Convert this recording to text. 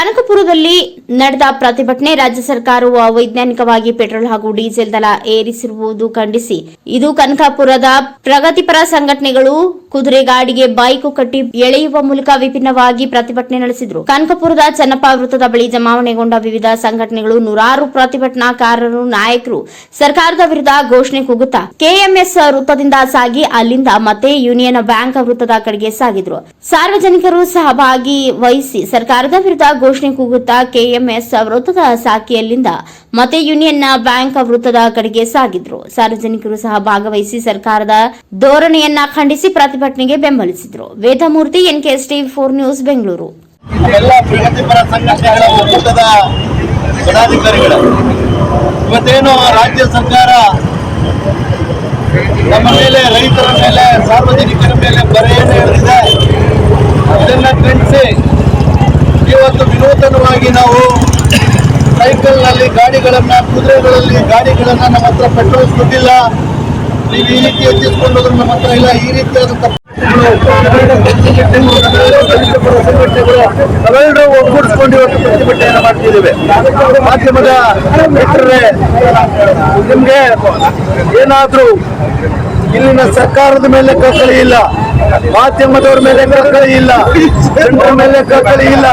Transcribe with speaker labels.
Speaker 1: ಕನಕಪುರದಲ್ಲಿ ನಡೆದ ಪ್ರತಿಭಟನೆ ರಾಜ್ಯ ಸರ್ಕಾರವು ಅವೈಜ್ಞಾನಿಕವಾಗಿ ಪೆಟ್ರೋಲ್ ಹಾಗೂ ಡೀಸೆಲ್ ದರ ಏರಿಸಿರುವುದು ಖಂಡಿಸಿ. ಇದು ಕನಕಪುರದ ಪ್ರಗತಿಪರ ಸಂಘಟನೆಗಳು ಕುದುರೆ ಗಾಡಿಗೆ ಬೈಕು ಕಟ್ಟಿ ಎಳೆಯುವ ಮೂಲಕ ವಿಭಿನ್ನವಾಗಿ ಪ್ರತಿಭಟನೆ ನಡೆಸಿದರು. ಕನಕಪುರದ ಚನ್ನಪ್ಪ ವೃತ್ತದ ಬಳಿ ಜಮಾವಣೆಗೊಂಡ ವಿವಿಧ ಸಂಘಟನೆಗಳು ನೂರಾರು ಪ್ರತಿಭಟನಾಕಾರರು, ನಾಯಕರು, ಸರ್ಕಾರದ ವಿರುದ್ಧ ಘೋಷಣೆ ಕೂಗುತ್ತಾ ಕೆಎಂಎಸ್ ವೃತ್ತದಿಂದ ಸಾಗಿ ಅಲ್ಲಿಂದ ಮತ್ತೆ ಯೂನಿಯನ್ ಬ್ಯಾಂಕ್ ವೃತ್ತದ ಕಡೆಗೆ ಸಾಗಿದ್ರು. ಸಾರ್ವಜನಿಕರು ಸಹಭಾಗಿ ವಹಿಸಿ ಸರ್ಕಾರದ ವಿರುದ್ಧ ಘೋಷಣೆ ಕೂಗುತ್ತಾ ಕೆಎಂಎಸ್ ವೃತ್ತದ ಸಾಕಿಯಲ್ಲಿಂದ ಮತ್ತೆ ಯೂನಿಯನ್ ಬ್ಯಾಂಕ್ ವೃತ್ತದ ಕಡೆಗೆ ಸಾಗಿದ್ರು. ಸಾರ್ವಜನಿಕರು ಸಹ ಭಾಗವಹಿಸಿ ಸರ್ಕಾರದ ಧೋರಣೆಯನ್ನ ಖಂಡಿಸಿ ಪ್ರತಿಭಟನೆಗೆ ಬೆಂಬಲಿಸಿದ್ರು. Vedamurthy NKS TV four news, Bengaluru.
Speaker 2: ಇವತ್ತೇನು ರಾಜ್ಯ ಸರ್ಕಾರ ನಮ್ಮ ಮೇಲೆ ರೈತರ ಮೇಲೆ, ಸಾರ್ವಜನಿಕರ ಮೇಲೆ ಬರೆಯನ್ನು ಎಳೆದಿದೆ ಇದನ್ನ ಖಂಡಿಸಿ ಇವತ್ತು ವಿನೂತನವಾಗಿ ನಾವು ಸೈಕಲ್ನಲ್ಲಿ ಗಾಡಿಗಳನ್ನು, ಕುದುರೆಗಳಲ್ಲಿ ಗಾಡಿಗಳನ್ನು ನಮ್ಮ ಹತ್ರ ಪೆಟ್ರೋಲ್ ದುಡ್ಡಿಲ್ಲ ನೀವು ಈ ರೀತಿ ಹೆಚ್ಚಿಸ್ಕೊಂಡು ನಮ್ಮ ಹತ್ರ ಇಲ್ಲ. ಈ ರೀತಿಯಾದಂಥ ನಾವೆಲ್ಲರೂ ಒಗ್ಗೂಡಿಸ್ಕೊಂಡು ಇವತ್ತು ಪ್ರತಿಭಟನೆಯನ್ನು ಮಾಡ್ತಿದ್ದೇವೆ. ಮಾಧ್ಯಮದ ಬಿಟ್ಟರೆ ನಿಮ್ಗೆ ಏನಾದ್ರೂ ಇಲ್ಲಿನ ಸರ್ಕಾರದ ಮೇಲೆ ಕಕ್ಕಳಿ ಇಲ್ಲ, ಮಾಧ್ಯಮದವ್ರ ಮೇಲೆ ಕಕ್ಕಳಿ ಇಲ್ಲ ಮೇಲೆ ಕಕ್ಕಳಿ ಇಲ್ಲ.